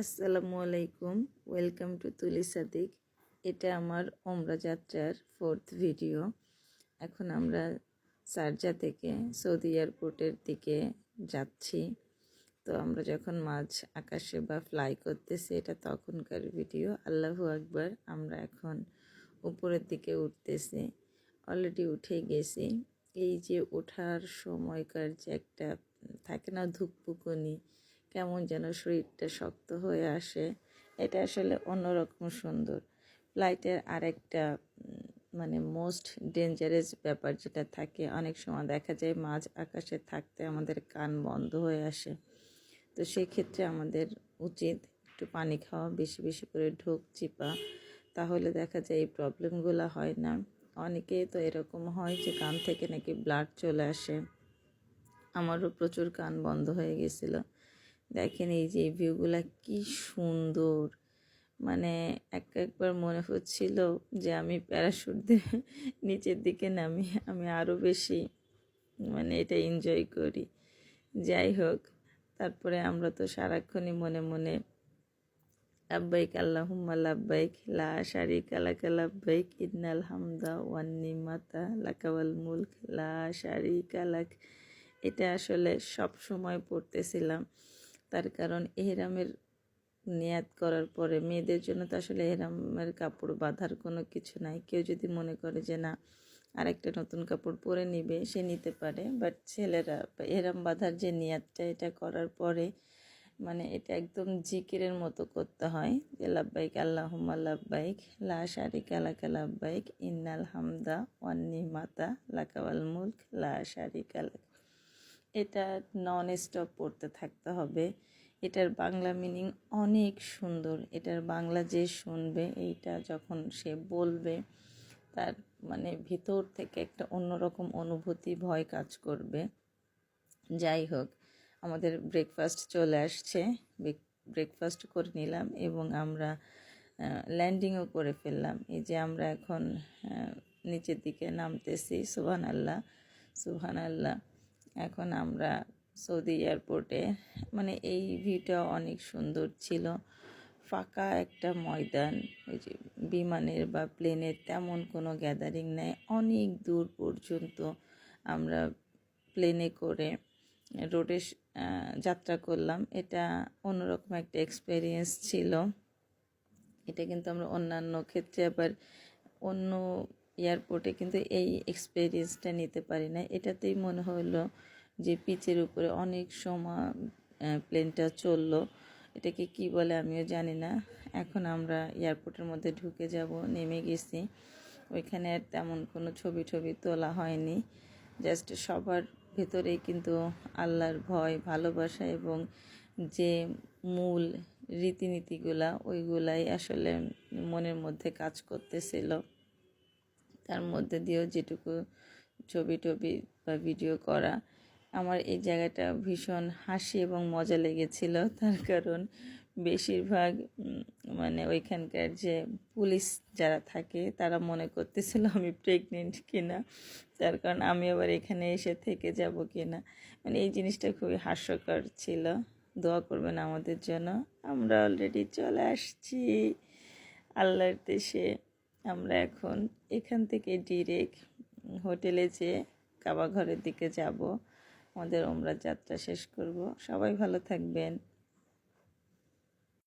আসসালামু আলাইকুম। Welcome to তুলি সাদিক এটা আমার ওমরা যাত্রার ফোর্থ ভিডিও এখন আমরা সারজা থেকে সৌদি এয়ারপোর্টের দিকে যাচ্ছি। তো আমরা যখন মাঝ আকাশে বা ফ্লাই করতেছি, এটা তখনকার ভিডিও আল্লাহু আকবার, আমরা এখন উপরের দিকে উঠতেছি। অলরেডি উঠে গেছি। এই যে ওঠার সময়কার যে একটা থাকে না ধুকপুকুনি কেমন যেন শরীরটা শক্ত হয়ে আসে। এটা আসলে অন্যরকম সুন্দর। ফ্লাইটের আরেকটা মানে মোস্ট ডেঞ্জারাস ব্যাপার যেটা থাকে, অনেক সময় দেখা যায় মাঝ আকাশে থাকতে আমাদের কান বন্ধ হয়ে আসে। তো সেক্ষেত্রে আমাদের উচিত একটু পানি খাওয়া, বেশি বেশি করে ঢোক, চিপা। তাহলে দেখা যায় এই প্রবলেমগুলো হয় না। অনেকে তো এরকম হয় যে কান থেকে নাকি ব্লাড চলে আসে। আমারও প্রচুর কান বন্ধ হয়ে গেছিল। দেখেন এই যে ভিউগুলা কি সুন্দর। মানে এক একবার মনে হচ্ছিল যে আমি প্যারাশুট দিয়ে নিচের দিকে নামি, আমি আরও বেশি মানে এটা এনজয় করি। যাই হোক, তারপরে আমরা তো সারাক্ষণই মনে মনে লাব্বাইক আল্লাহুম্মা লাব্বাইক, লা শারিকা লাকা লাব্বাইক, ইন্নাল হামদা ওয়ান নিমাতা লাকাওয়াল মুলক, লা শারিকা লাক। এটা আসলে সব সময় পড়তেছিলাম। তার কারণ এহরামের নিয়াত করার পরে মেয়েদের জন্য তো আসলে এহরামের কাপড় বাঁধার কোনো কিছু নাই। কেউ যদি মনে করে যে না, আরেকটা নতুন কাপড় পরে নিবে, সে নিতে পারে। বাট ছেলেরা, এহরাম বাঁধার যে নিয়াতটা, এটা করার পরে মানে এটা একদম জিকিরের মতো করতে হয় যে লাভবাইক আল্লাহুম্মা লাব্বাইক, লা শারিকা লাকা লাব্বাইক, ইন্নাল হামদা ওয়ান্নি মাতা লাকাওয়াল মুলক, লা শারিকা লাক এটা নন স্টপ পড়তে থাকতে হবে। এটার বাংলা মিনিং অনেক সুন্দর। এটার বাংলা যে শুনবে, এইটা যখন সে বলবে, তার মানে ভিতর থেকে একটা অন্যরকম অনুভূতি, ভয় কাজ করবে। যাই হোক, আমাদের ব্রেকফাস্ট চলে আসছে। ব্রেকফাস্ট করে নিলাম এবং আমরা ল্যান্ডিংও করে ফেললাম। এই যে আমরা এখন নিচের দিকে নামতেছি সুবহান আল্লাহ সুবহান আল্লাহ এখন আমরা সৌদি এয়ারপোর্টে মানে এই ভিউটা অনেক সুন্দর ছিল। ফাঁকা একটা ময়দান, ওই যে বিমানের বা প্লেনের তেমন কোনো গ্যাদারিং নেই। অনেক দূর পর্যন্ত আমরা প্লেনে করে রোডে যাত্রা করলাম। এটা অন্যরকম একটা এক্সপেরিয়েন্স ছিল। এটা কিন্তু আমরা অন্যান্য ক্ষেত্রে আবার অন্য এয়ারপোর্টে কিন্তু এই এক্সপেরিয়েন্সটা নিতে পারি না। এটাতেই মনে হলো যে পিচের উপরে অনেক সময় প্লেনটা চলল। এটাকে কি বলে আমিও জানি না। এখন আমরা এয়ারপোর্টের মধ্যে ঢুকে যাব, নেমে গেছি। ওইখানে আর তেমন কোনো ছবি টবি তোলা হয়নি। জাস্ট সবার ভেতরেই কিন্তু আল্লাহর ভয়, ভালোবাসা এবং যে মূল রীতিনীতিগুলা, ওইগুলাই আসলে মনের মধ্যে কাজ করতেছিল। তার মধ্যে দিয়েও যেটুকু ছবি টবি বা ভিডিও করা। আমার এই জায়গাটা ভীষণ হাসি এবং মজা লেগেছিল। তার কারণ বেশিরভাগ মানে ওইখানকার যে পুলিশ যারা থাকে, তারা মনে করতেছিল আমি প্রেগনেন্ট কিনা। তার কারণ আমি আবার এখানে এসে থেকে যাব কিনা। মানে এই জিনিসটা খুবই হাস্যকর ছিল। দোয়া করবেন আমাদের জন্য। আমরা অলরেডি চলে আসছি। আল্লাহর দেশে। আমরা এখন এখান থেকে ডিরেক্ট হোটেলে যেয়ে কাবাঘরের দিকে যাব। আমাদের ওমরা যাত্রা শেষ করব। সবাই ভালো থাকবেন।